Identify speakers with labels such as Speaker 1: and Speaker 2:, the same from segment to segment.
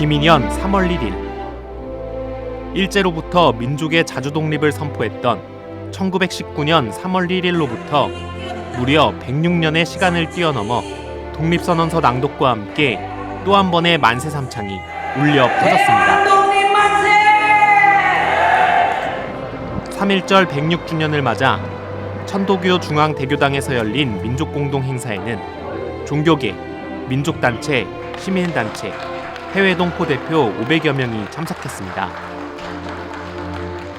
Speaker 1: 김인현 3월 1일 일제로부터 민족의 자주 독립을 선포했던 1919년 3월 1일로부터 무려 106년의 시간을 뛰어넘어 독립선언서 낭독과 함께 또 한 번의 만세 삼창이 울려 퍼졌습니다. 3.1절 106주년을 맞아 천도교 중앙대교당에서 열린 민족공동 행사에는 종교계, 민족단체, 시민단체, 해외 동포 대표 500여 명이 참석했습니다.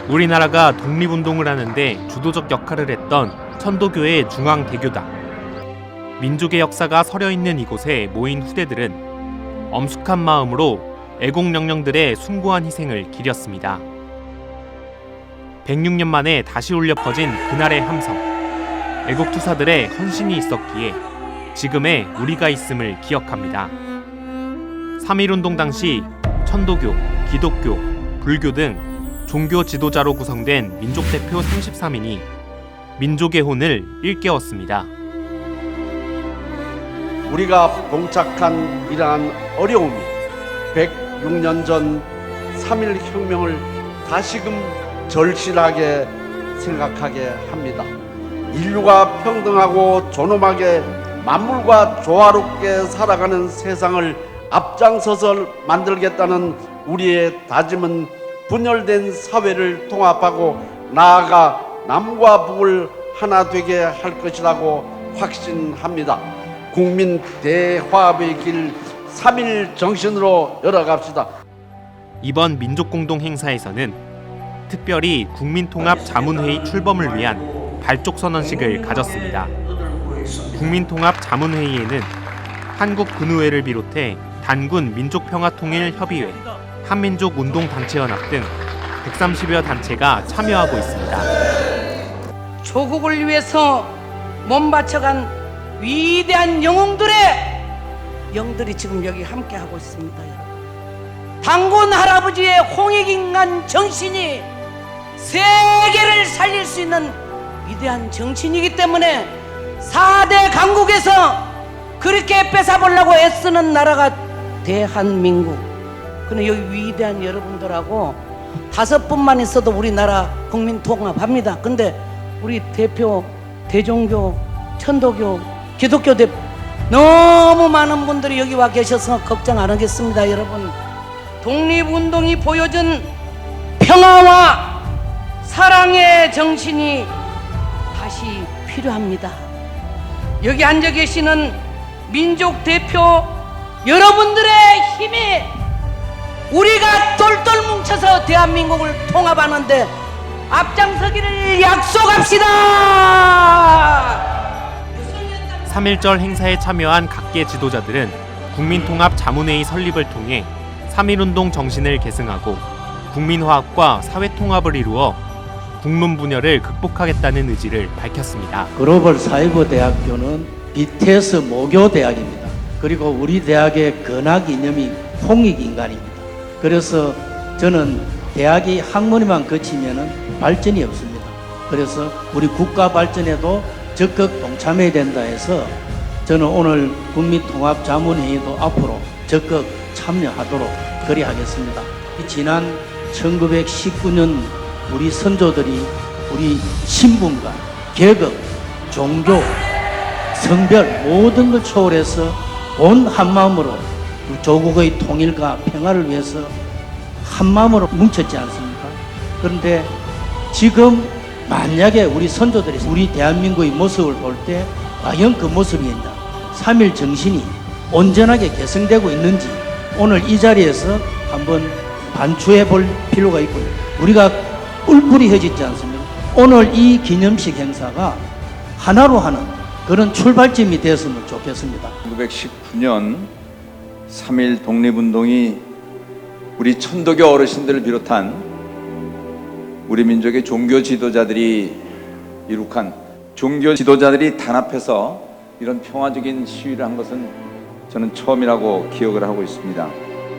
Speaker 1: 우리나라가 독립운동을 하는데 주도적 역할을 했던 천도교의 중앙대교당. 민족의 역사가 서려 있는 이곳에 모인 후대들은 엄숙한 마음으로 애국령령들의 숭고한 희생을 기렸습니다. 106년 만에 다시 울려 퍼진 그날의 함성. 애국투사들의 헌신이 있었기에 지금의 우리가 있음을 기억합니다. 3.1운동 당시 천도교, 기독교, 불교 등 종교 지도자로 구성된 민족 대표 33인이 민족의 혼을 일깨웠습니다.
Speaker 2: 우리가 봉착한 이러한 어려움이 106년 전 3.1 혁명을 다시금 절실하게 생각하게 합니다. 인류가 평등하고 존엄하게 만물과 조화롭게 살아가는 세상을 앞장서서 만들겠다는 우리의 다짐은 분열된 사회를 통합하고 나아가 남과 북을 하나 되게 할 것이라고 확신합니다. 국민 대화합의 길 3일 정신으로 열어갑시다.
Speaker 1: 이번 민족공동 행사에서는 특별히 국민통합 자문회의 출범을 위한 발족 선언식을 가졌습니다. 국민통합 자문회의에는 한국군의회를 비롯해 단군 민족평화통일협의회, 한민족운동단체연합 등 130여 단체가 참여하고 있습니다.
Speaker 3: 조국을 위해서 몸 바쳐간 위대한 영웅들의 영들이 지금 여기 함께 하고 있습니다. 당군 할아버지의 홍익인간 정신이 세계를 살릴 수 있는 위대한 정신이기 때문에 4대 강국에서 그렇게 뺏어보려고 애쓰는 나라가 대한민국. 근데 여기 위대한 여러분들하고 다섯 분만 있어도 우리나라 국민 통합합니다. 근데 우리 대표 대종교, 천도교, 기독교 대 너무 많은 분들이 여기 와 계셔서 걱정 안 하겠습니다, 여러분. 독립운동이 보여준 평화와 사랑의 정신이 다시 필요합니다. 여기 앉아 계시는 민족 대표 여러분들의 힘이 우리가 똘똘 뭉쳐서 대한민국을 통합하는데 앞장서기를 약속합시다.
Speaker 1: 3.1절 행사에 참여한 각계 지도자들은 국민통합 자문회의 설립을 통해 3.1운동 정신을 계승하고 국민화합과 사회통합을 이루어 국론 분열을 극복하겠다는 의지를 밝혔습니다.
Speaker 4: 글로벌 사이버 대학교는 BTS 모교 대학입니다. 그리고 우리 대학의 근학 이념이 홍익 인간입니다. 그래서 저는 대학이 학문에만 거치면은 발전이 없습니다. 그래서 우리 국가 발전에도 적극 동참해야 된다 해서 저는 오늘 국민통합자문회의도 앞으로 적극 참여하도록 그리하겠습니다. 지난 1919년 우리 선조들이 우리 신분과 계급, 종교, 성별 모든 걸 초월해서 온 한마음으로 조국의 통일과 평화를 위해서 한마음으로 뭉쳤지 않습니까? 그런데 지금 만약에 우리 선조들이 우리 대한민국의 모습을 볼 때 과연 그 모습이 있나? 3.1 정신이 온전하게 개성되고 있는지 오늘 이 자리에서 한번 반추해 볼 필요가 있고요. 우리가 뿔뿔이 혀지지 않습니까? 오늘 이 기념식 행사가 하나로 하는 그런 출발점이 되었으면 좋겠습니다.
Speaker 5: 1919년 3.1 독립운동이 우리 천도교 어르신들을 비롯한 우리 민족의 종교 지도자들이 이룩한 종교 지도자들이 단합해서 이런 평화적인 시위를 한 것은 저는 처음이라고 기억을 하고 있습니다.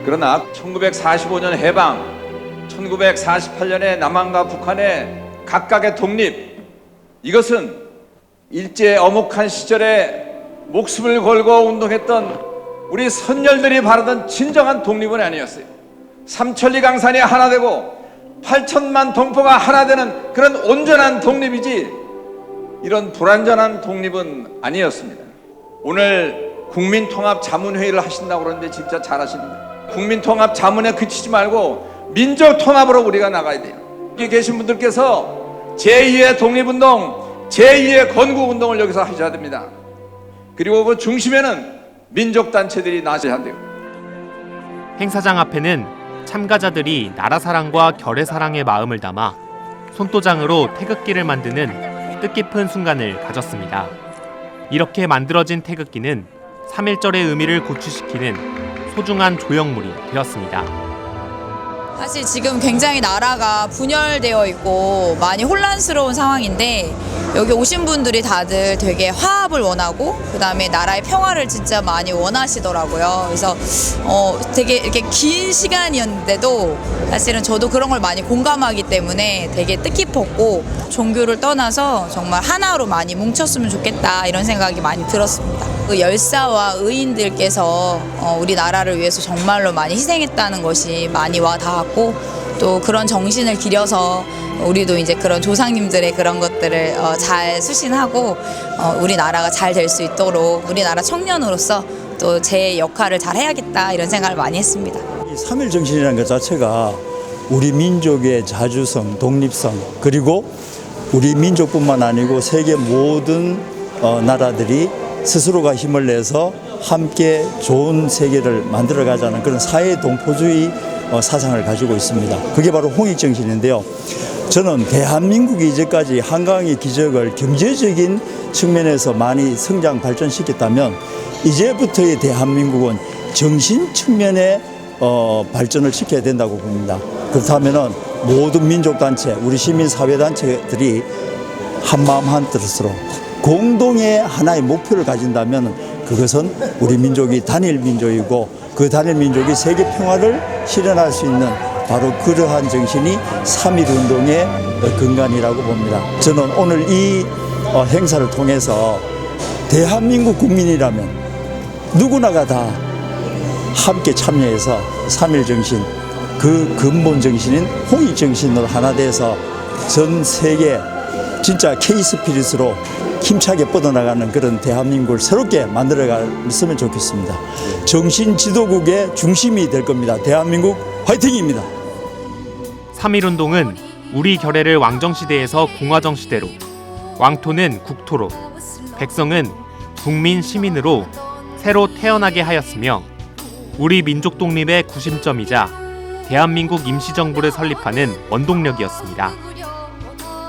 Speaker 5: 그러나 1945년 해방, 1948년에 남한과 북한의 각각의 독립, 이것은 일제 어목한 시절에 목숨을 걸고 운동했던 우리 선열들이 바라던 진정한 독립은 아니었어요. 삼천리 강산이 하나 되고 8천만 동포가 하나 되는 그런 온전한 독립이지 이런 불완전한 독립은 아니었습니다. 오늘 국민통합 자문회의를 하신다고 그러는데 진짜 잘하십니다. 국민통합 자문에 그치지 말고 민족통합으로 우리가 나가야 돼요. 여기 계신 분들께서 제2의 독립운동, 제2의 건국운동을 여기서 하셔야 됩니다. 그리고 그 중심에는 민족단체들이 나서야 돼요.
Speaker 1: 행사장 앞에는 참가자들이 나라 사랑과 결의 사랑의 마음을 담아 손도장으로 태극기를 만드는 뜻깊은 순간을 가졌습니다. 이렇게 만들어진 태극기는 3.1절의 의미를 고취시키는 소중한 조형물이 되었습니다.
Speaker 6: 사실 지금 굉장히 나라가 분열되어 있고 많이 혼란스러운 상황인데 여기 오신 분들이 다들 되게 화합을 원하고 그다음에 나라의 평화를 진짜 많이 원하시더라고요. 그래서 어 되게 이렇게 긴 시간이었는데도 사실은 저도 그런 걸 많이 공감하기 때문에 되게 뜻깊었고 종교를 떠나서 정말 하나로 많이 뭉쳤으면 좋겠다 이런 생각이 많이 들었습니다. 그 열사와 의인들께서 어, 우리 나라를 위해서 정말로 많이 희생했다는 것이 많이 와 닿았고 또 그런 정신을 기려서 우리도 이제 그런 조상님들의 그런 것들을 어, 잘 수신하고 어, 우리 나라가 잘 될 수 있도록 우리나라 청년으로서 또 제 역할을 잘 해야겠다 이런 생각을 많이 했습니다.
Speaker 7: 이 3일 정신이라는 것 자체가 우리 민족의 자주성, 독립성 그리고 우리 민족뿐만 아니고 세계 모든 어, 나라들이 스스로가 힘을 내서 함께 좋은 세계를 만들어 가자는 그런 사회 동포주의 어, 사상을 가지고 있습니다. 그게 바로 홍익 정신인데요. 저는 대한민국이 이제까지 한강의 기적을 경제적인 측면에서 많이 성장 발전시켰다면 이제부터의 대한민국은 정신 측면에 어, 발전을 시켜야 된다고 봅니다. 그렇다면은 모든 민족 단체, 우리 시민 사회 단체들이 한 마음 한 뜻으로 공동의 하나의 목표를 가진다면 그것은 우리 민족이 단일 민족이고 그 단일 민족이 세계 평화를 실현할 수 있는 바로 그러한 정신이 3.1 운동의 근간이라고 봅니다. 저는 오늘 이 어, 행사를 통해서 대한민국 국민이라면 누구나가 다 함께 참여해서 3.1 정신, 그 근본 정신인 홍익 정신으로 하나 돼서 전 세계 진짜 K-스피릿으로 힘차게 뻗어나가는 그런 대한민국을 새롭게 만들어갔으면 좋겠습니다. 정신 지도국의 중심이 될 겁니다. 대한민국 화이팅입니다.
Speaker 1: 3.1운동은 우리 결의를 왕정시대에서 공화정시대로, 왕토는 국토로, 백성은 국민 시민으로 새로 태어나게 하였으며 우리 민족 독립의 구심점이자 대한민국 임시정부를 설립하는 원동력이었습니다.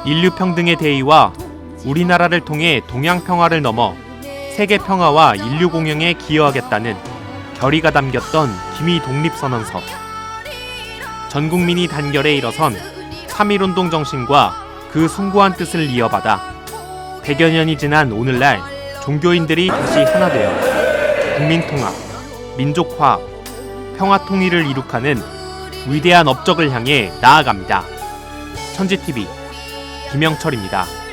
Speaker 1: 인류 평등의 대의와 우리나라를 통해 동양 평화를 넘어 세계 평화와 인류 공영에 기여하겠다는 결의가 담겼던 기미 독립선언서. 전 국민이 단결에 일어선 3.1운동 정신과 그 숭고한 뜻을 이어받아 100여 년이 지난 오늘날 종교인들이 다시 하나 되어 국민통합, 민족화합, 평화통일을 이룩하는 위대한 업적을 향해 나아갑니다. 천지TV 김영철입니다.